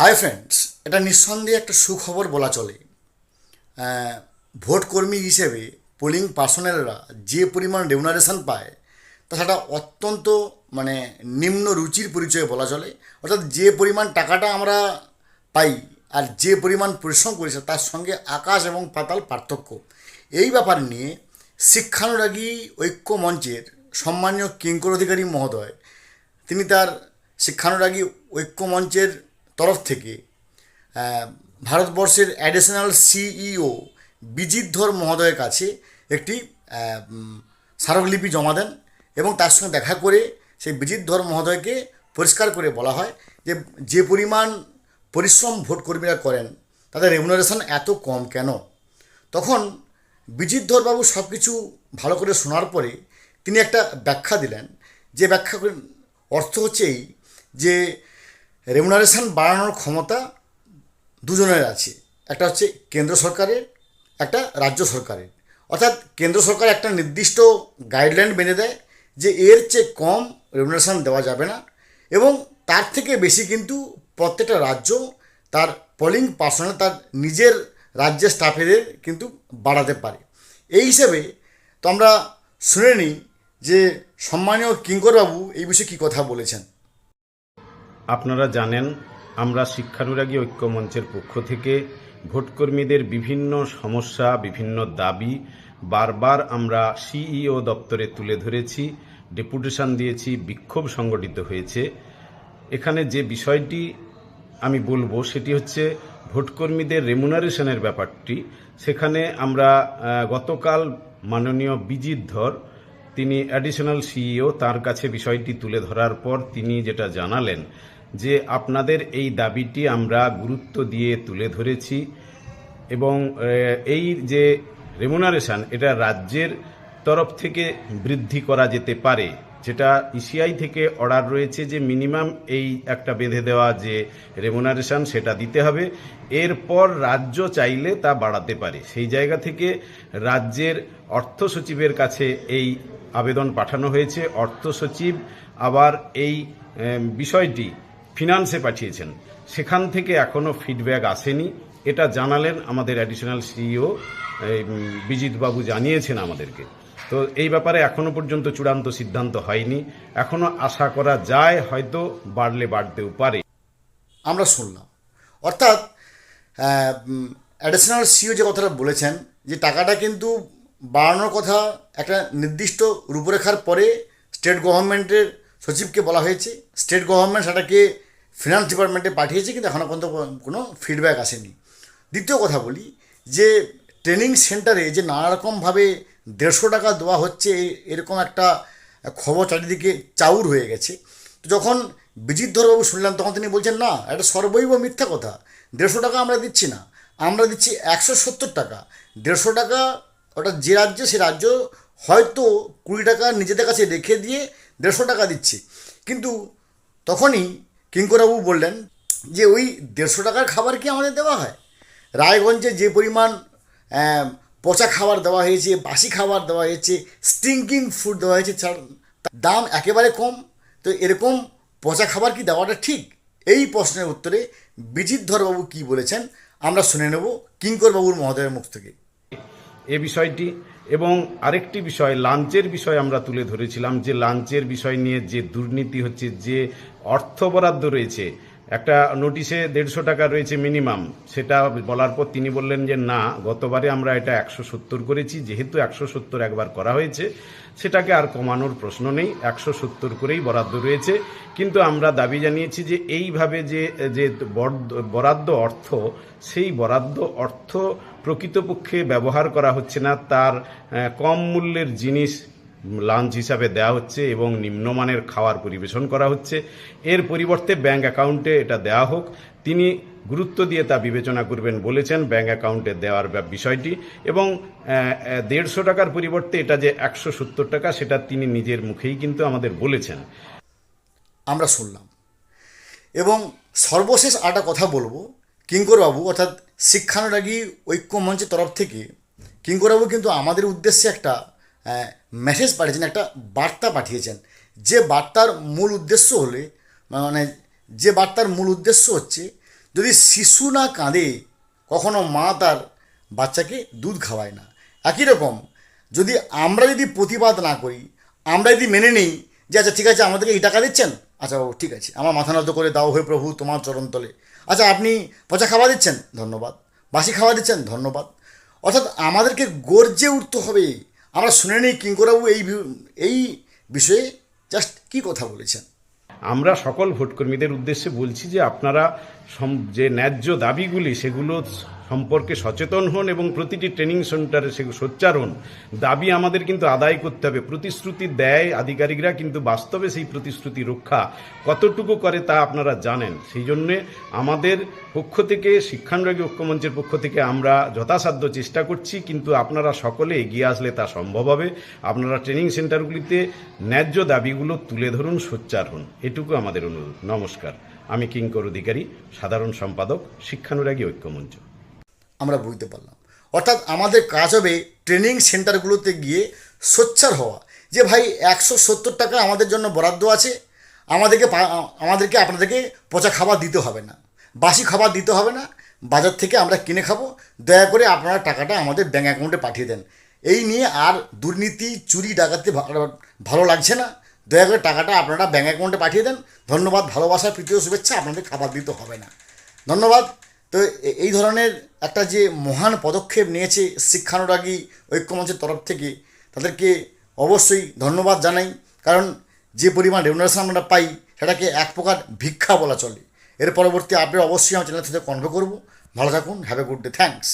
Hi friends এটা নিঃসন্দেহে একটা সুখবর বলা চলে। আহ, ভোট কর্মী হিসেবে পোলিং পার্সোনালরা যে পরিমাণ রেমুনারেশন পায় তা সেটা অত্যন্ত মানে নিম্ন রুচির পরিচয় বলা চলে। অর্থাৎ যে পরিমাণ টাকাটা আমরা পাই আর যে পরিমাণ পরিশ্রম করেছে তার সঙ্গে আকাশ এবং পাতাল পার্থক্য। এই ব্যাপার নিয়ে শিক্ষানুরাগী ঐক্য মঞ্চের সম্মানীয় কিঙ্কর অধিকারী মহোদয় তিনি তার শিক্ষানুরাগী ঐক্য মঞ্চের তরফ থেকে ভারতবর্ষের অ্যাডিশনাল সিইও বিজিত ধর মহোদয়ের কাছে একটি স্মারকলিপি জমা দেন এবং তার সঙ্গে দেখা করে সেই বিজিত ধর মহোদয়কে পরিষ্কার করে বলা হয় যে যে পরিমাণ পরিশ্রম ভোট কর্মীরা করেন, তাদের রেমুনারেশন এত কম কেন? তখন বিজিত ধরবাবু সব কিছু ভালো করে শোনার পরে তিনি একটা ব্যাখ্যা দিলেন। যে ব্যাখ্যা অর্থ হচ্ছে এই যে রেমুনারেশন বাড়ানোর ক্ষমতা দুজনের আছে। একটা হচ্ছে কেন্দ্র সরকারের, একটা রাজ্য সরকারের। অর্থাৎ কেন্দ্র সরকার একটা নির্দিষ্ট গাইডলাইন বেঁধে দেয় যে এর চেয়ে কম রেমুনারেশন দেওয়া যাবে না এবং তার থেকে বেশি কিন্তু প্রত্যেকটা রাজ্য তার পোলিং পার্সোনাল তার নিজের রাজ্যের স্টাফেদের কিন্তু বাড়াতে পারে। এই হিসেবে তো আমরা শুনে নিই যে সম্মানীয় কিঙ্করবাবু এই বিষয়ে কী কথা বলেছেন? আপনারা জানেন, আমরা শিক্ষানুরাগী ঐক্য মঞ্চের পক্ষ থেকে ভোটকর্মীদের বিভিন্ন সমস্যা, বিভিন্ন দাবি বারবার আমরা সিইও দপ্তরে তুলে ধরেছি, ডেপুটেশন দিয়েছি, বিক্ষোভ সংগঠিত হয়েছে। এখানে যে বিষয়টি আমি বলব সেটি হচ্ছে ভোটকর্মীদের রেমুনারেশনের ব্যাপারটি। সেখানে আমরা গতকাল মাননীয় বিজিত ধর তিনি অ্যাডিশনাল সিইও তার কাছে বিষয়টি তুলে ধরার পর তিনি যেটা জানালেন যে আপনাদের এই দাবিটি আমরা গুরুত্ব দিয়ে তুলে ধরেছি এবং এই যে রেমুনারেশন এটা রাজ্যের তরফ থেকে বৃদ্ধি করা যেতে পারে। যেটা ইসিআই থেকে অর্ডার রয়েছে যে মিনিমাম এই একটা বেঁধে দেওয়া যে রেমুনারেশন সেটা দিতে হবে। এরপর রাজ্য চাইলে তা বাড়াতে পারে। সেই জায়গা থেকে রাজ্যের অর্থ সচিবের কাছে এই আবেদন পাঠানো হয়েছে। অর্থ সচিব আবার এই বিষয়টি ফিনান্সে পাঠিয়েছেন। সেখান থেকে এখনও ফিডব্যাক আসেনি। এটা জানালেন আমাদের অ্যাডিশনাল সিইও বিজিতবাবু জানিয়েছেন আমাদেরকে। তো এই ব্যাপারে এখনও পর্যন্ত চূড়ান্ত সিদ্ধান্ত হয়নি। এখনও আশা করা যায়, হয়তো বাড়লে বাড়তেও পারে। আমরা শুনলাম। অর্থাৎ অ্যাডিশনাল সিও যে কথাটা বলেছেন, যে টাকাটা কিন্তু বাড়ানোর কথা একটা নির্দিষ্ট রূপরেখার পরে স্টেট গভর্নমেন্টের সচিবকে বলা হয়েছে। স্টেট গভর্নমেন্ট সেটাকে ফিনান্স ডিপার্টমেন্টে পাঠিয়েছে, কিন্তু এখনও পর্যন্ত কোনো ফিডব্যাক আসেনি। দ্বিতীয় কথা বলি, যে ট্রেনিং সেন্টারে যে নানারকমভাবে দেড়শো টাকা দেওয়া হচ্ছে এরকম একটা খবর চারিদিকে চাউর হয়ে গেছে। তো যখন বিজিত ধরবাবু শুনলাম তখন তিনি বলছেন, না, এটা সর্বৈব মিথ্যা কথা। দেড়শো টাকা আমরা দিচ্ছি না। আমরা দিচ্ছি একশো সত্তর টাকা। দেড়শো টাকা ওটা যে রাজ্য, সে রাজ্য হয়তো কুড়ি টাকা নিজেদের কাছে রেখে দিয়ে দেড়শো টাকা দিচ্ছে। কিন্তু তখনই কিঙ্করবাবু বললেন যে, ওই দেড়শো টাকার খাবার কি আমাদের দেওয়া হয়? রায়গঞ্জে যে পরিমাণ পচা খাবার দেওয়া হয়েছে, বাসি খাবার দেওয়া হয়েছে স্টিঙ্কিং ফুড দেওয়া হয়েছে দাম একেবারে কম, তো এরকম পচা খাবার কি দেওয়াটা ঠিক? এই প্রশ্নের উত্তরে বিজিত ধরবাবু কী বলেছেন, আমরা শুনে নেব কিঙ্করবাবুর মহোদয়ের মুখ থেকে। এ বিষয়টি এবং আরেকটি বিষয়, লাঞ্চের বিষয় আমরা তুলে ধরেছিলাম যে লাঞ্চের বিষয় নিয়ে যে দুর্নীতি হচ্ছে, যে অর্থ বরাদ্দ রয়েছে একটা নোটিশে দেড়শো টাকা রয়েছে মিনিমাম সেটা বলার পর তিনি বললেন যে, না, গতবারে আমরা এটা একশো সত্তর করেছি। যেহেতু একশো সত্তর একবার করা হয়েছে, সেটাকে আর কমানোর প্রশ্ন নেই। একশো সত্তর করেই বরাদ্দ রয়েছে। কিন্তু আমরা দাবি জানিয়েছি যে, এইভাবে যে যে বরাদ্দ- অর্থ, সেই বরাদ্দ অর্থ প্রকৃতপক্ষে ব্যবহার করা হচ্ছে না। তার কম মূল্যের জিনিস লাঞ্চ হিসাবে দেওয়া হচ্ছে এবং নিম্নমানের খাওয়ার পরিবেশন করা হচ্ছে। এর পরিবর্তে ব্যাংক অ্যাকাউন্টে এটা দেওয়া হোক। তিনি গুরুত্ব দিয়ে তা বিবেচনা করবেন বলেছেন ব্যাংক অ্যাকাউন্টে দেওয়ার বিষয়টি এবং দেড়শো টাকার পরিবর্তে এটা যে একশো সত্তর টাকা সেটা তিনি নিজের মুখেই কিন্তু আমাদের বলেছেন। আমরা শুনলাম। এবং সর্বশেষ আরেকটা কথা বলব। কিঙ্করবাবু, অর্থাৎ শিক্ষানুরাগী ঐক্য মঞ্চের তরফ থেকে কিঙ্করবাবু কিন্তু আমাদের উদ্দেশ্যে একটা মেসেজ পাঠিয়েছেন, একটা বার্তা পাঠিয়েছেন। যে বার্তার মূল উদ্দেশ্য হলে মানে যে বার্তার মূল উদ্দেশ্য হচ্ছে, যদি শিশু না কাঁদে, কখনো মা তার বাচ্চাকে দুধ খাওয়ায় না। একই রকম, যদি আমরা যদি প্রতিবাদ না করি, আমরা যদি মেনে নিই যে আচ্ছা ঠিক আছে, আমাদেরকে এই টাকা দিচ্ছেন? আচ্ছা ও ঠিক আছে, আমার মাথা নত করে দাও হে প্রভু, তোমার চরণ তলে। আচ্ছা আপনি পচা খাওয়া দিচ্ছেন? ধন্যবাদ। বাসি খাওয়া দিচ্ছেন? ধন্যবাদ। অর্থাৎ আমাদেরকে গর্জে উঠতে হবে আমরা শুনে নিই কিঙ্করবাবু এই এই বিষয়ে জাস্ট কি কথা বলেছেন? আমরা সকল ভোটকর্মীদের উদ্দেশ্যে বলছি যে আপনারা যে ন্যায্য দাবিগুলি সেগুলো সম্পর্কে সচেতন হন এবং প্রতিটি ট্রেনিং সেন্টারে সেগুলো সোচ্চার হন দাবি আমাদের কিন্তু আদায় করতে হবে। প্রতিশ্রুতি দেয় আধিকারিকরা, কিন্তু বাস্তবে সেই প্রতিশ্রুতি রক্ষা কতটুকু করে তা আপনারা জানেন। সেই জন্যে আমাদের পক্ষ থেকে, শিক্ষানুরাগী ঐক্যমঞ্চের পক্ষ থেকে আমরা যথাসাধ্য চেষ্টা করছি, কিন্তু আপনারা সকলে এগিয়ে আসলে তা সম্ভব হবে। আপনারা ট্রেনিং সেন্টারগুলিতে ন্যায্য দাবিগুলো তুলে ধরুন, সোচ্চার হন। এটুকু আমাদের অনুরোধ। নমস্কার। আমি কিঙ্কর অধিকারী সাধারণ সম্পাদক, শিক্ষানুরাগী ঐক্যমঞ্চ। আমরা বুঝতে পারলাম। অর্থাৎ আমাদের কাজ হবে ট্রেনিং সেন্টারগুলোতে গিয়ে সোচ্চার হওয়া। যে ভাই একশো সত্তর টাকা আমাদের জন্য বরাদ্দ আছে, আমাদেরকে আমাদেরকে আপনাদেরকে পচা খাবার দিতে হবে না। বাসি খাবার দিতে হবে না, বাজার থেকে আমরা কিনে খাব। দয়া করে আপনারা টাকাটা আমাদের ব্যাঙ্ক অ্যাকাউন্টে পাঠিয়ে দেন। এই নিয়ে আর দুর্নীতি, চুরি, ডাকাতি ভালো লাগছে না। দয়া করে টাকাটা আপনারা ব্যাঙ্ক অ্যাকাউন্টে পাঠিয়ে দেন। ধন্যবাদ, ভালোবাসা প্রীতীয় শুভেচ্ছা, আপনাদের খাবার দিতে হবে না। ধন্যবাদ। তো এই ধরনের একটা যে মহান পদক্ষেপ নিয়েছে শিক্ষানুরাগী ঐক্যমঞ্চের তরফ থেকে, তাদেরকে অবশ্যই ধন্যবাদ জানাই। কারণ যে পরিমাণ রেমুনারেশন আমরা পাই, সেটাকে এক প্রকার ভিক্ষা বলা চলে। এর পরবর্তী আপডেট অবশ্যই আমার চ্যানেল থেকে কনভে করব। ভালো থাকুন have a good day thanks